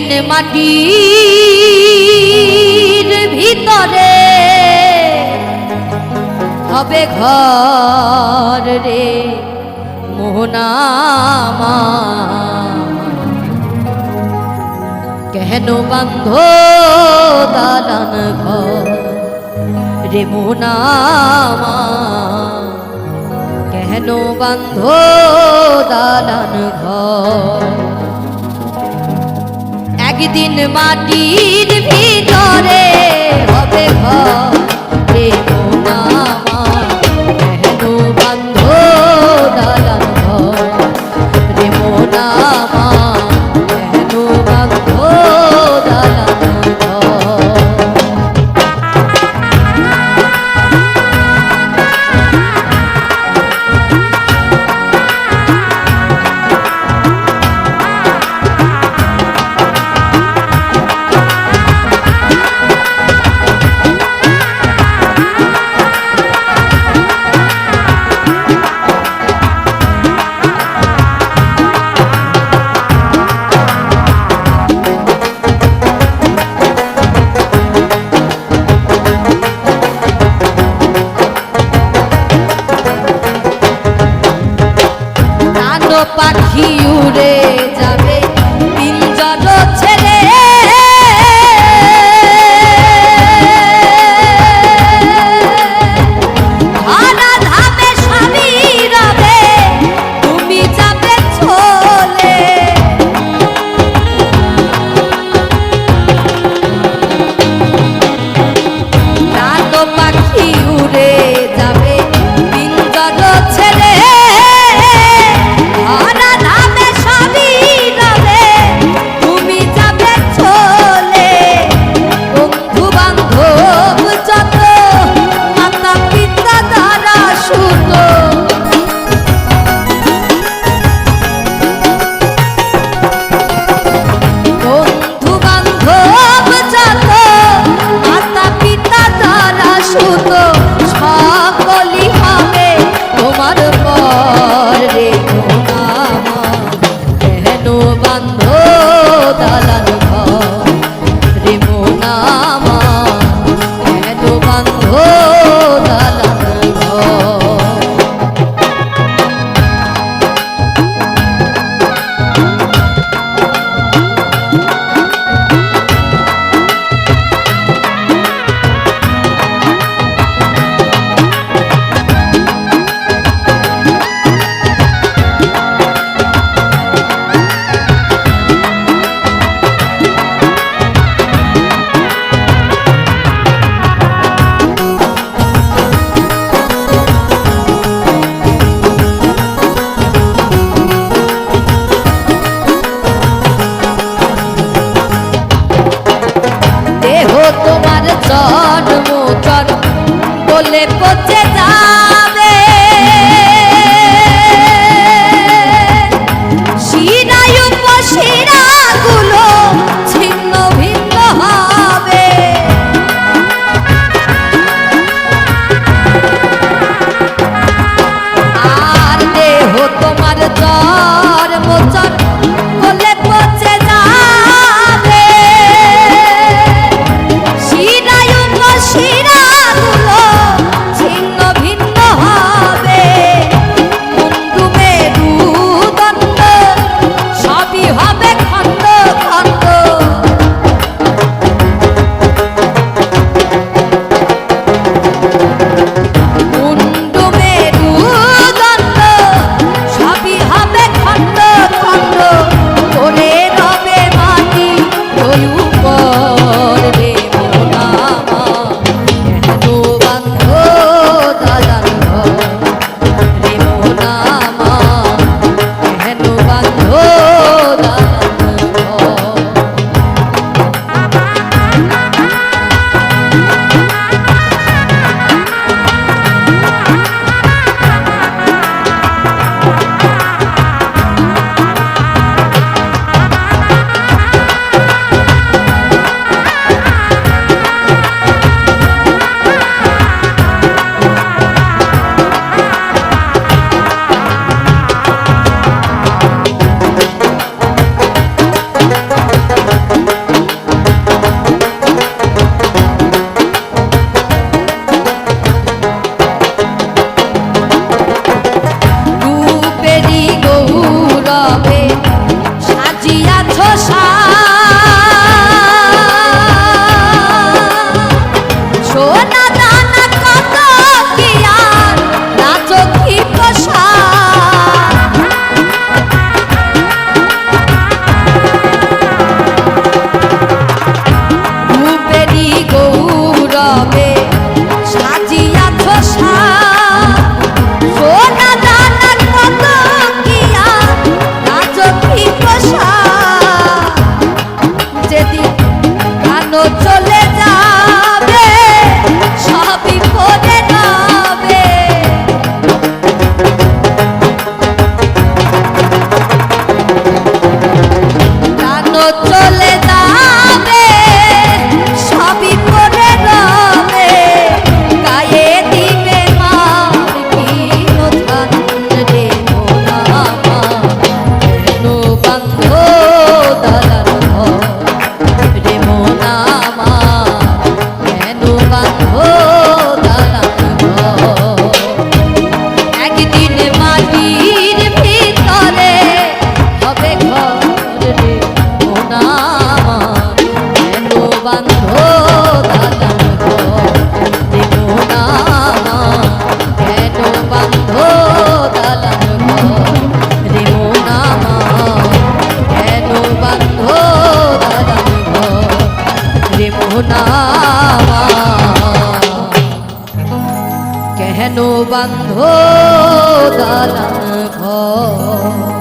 দিন মাটির ভিতরে। হবে ঘর রে মোহনা কেন বান্ধ দালান ঘর রে মোহনামা? কেন বান্ধ দালান একদিন মাটির ভিড় de pot কেন বান্ধ দালান ঘর?